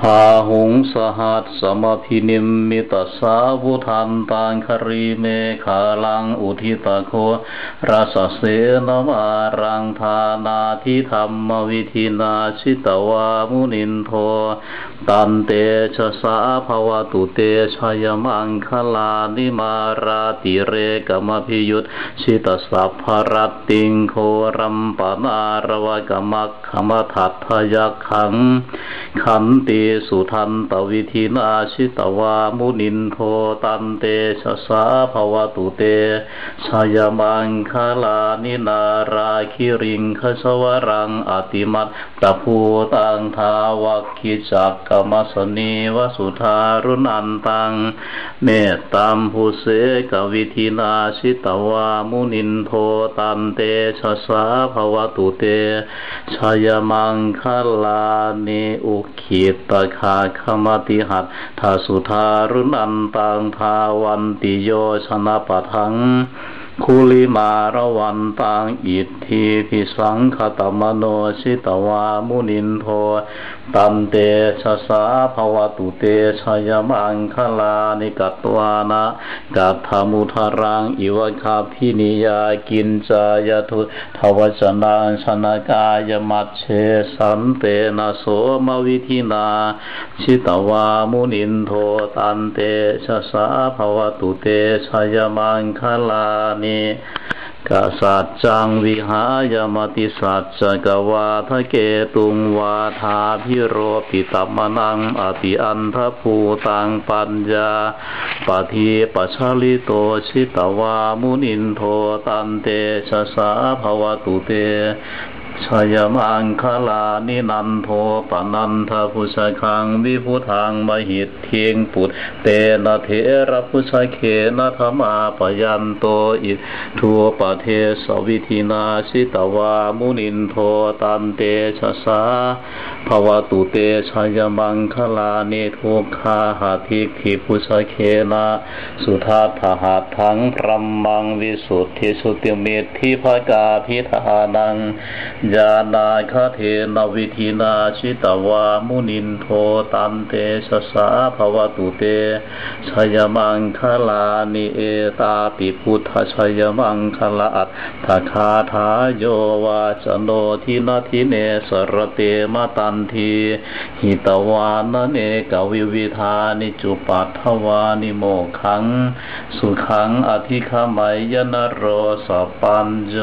พาหุงสหัสสมพินิมมิตสาวุทันตังครีเมขาลังอุทิตโคราสเสนมารังธานาทิธรรมวิธินาชิตวามุนินโท ตันเตชะสาภวตุเตชยมังคลานิมาราติเรกมพิยุตชิตสัพพรติงโครัมปนารวกมักขมทัตทยักขังขันติสุทันตวิธินาชิตวามุนินโทตันเตชะสาภวตุเตชายมังคลานินาราคิริงคสวรังอติมัตตภูตังทาวักขิจักกมสนีวสุธารุนันตังเมตตามภูเสกวิธินาชิตวามุนินโทตันเตชะสาภวตุเตชายมังคลานิอุขิตคาคมติหัตทาสุธารุนันตังทาวันติโยชนะปะทัง คุลิมาระวันตังอิทธิพิสังคตมโนชิตวามุนินโทตันเตชะสาภวตุเตชยมังคลานิกัตวานะกัตถมุทารังอิวคาพินิยากินจายทุทวจนังชนกายมัตเชสันเตนะโสมวิธินาชิตวามุนินโทตันเตชะสาภวตุเตชยมังคลานิกสัจจังวิหายมติสัจจกวาทะเกตุงวาทาพิโรปิตมนังอติอันทภูตังปัญญาปฏิปัชลิโตชิตวามุนินโทตันเตชะสาภวตุเต ชยมังคลานินันโทปนันทพุชคังวิพุทางมหิตเทียงปุตเตนะเทระพุชเขนะธรรมาปยันโตอิทัวปเทสวิธินาสิตวามุนินโทตันเตชะสาภวตุเตชยมังคลานิทุกขาหาทิขิพุชเขนะสุทัตหาทังพรัมมังวิสุทธิสุติเมธิภกาพิธานังญาณาคเทนวิธินาชิตวามุนินโทตันเตชะสาภวตุเตชยมังคลานิเอตาปิพุทธชยมังคลาอัตถคาทาโยวาจโนทินาทิเนสรเตมตันทีหิตวานเนกวิวิธานิจุปัทวานิโมขัง สุขังอธิขมัยยนโรสปัญโย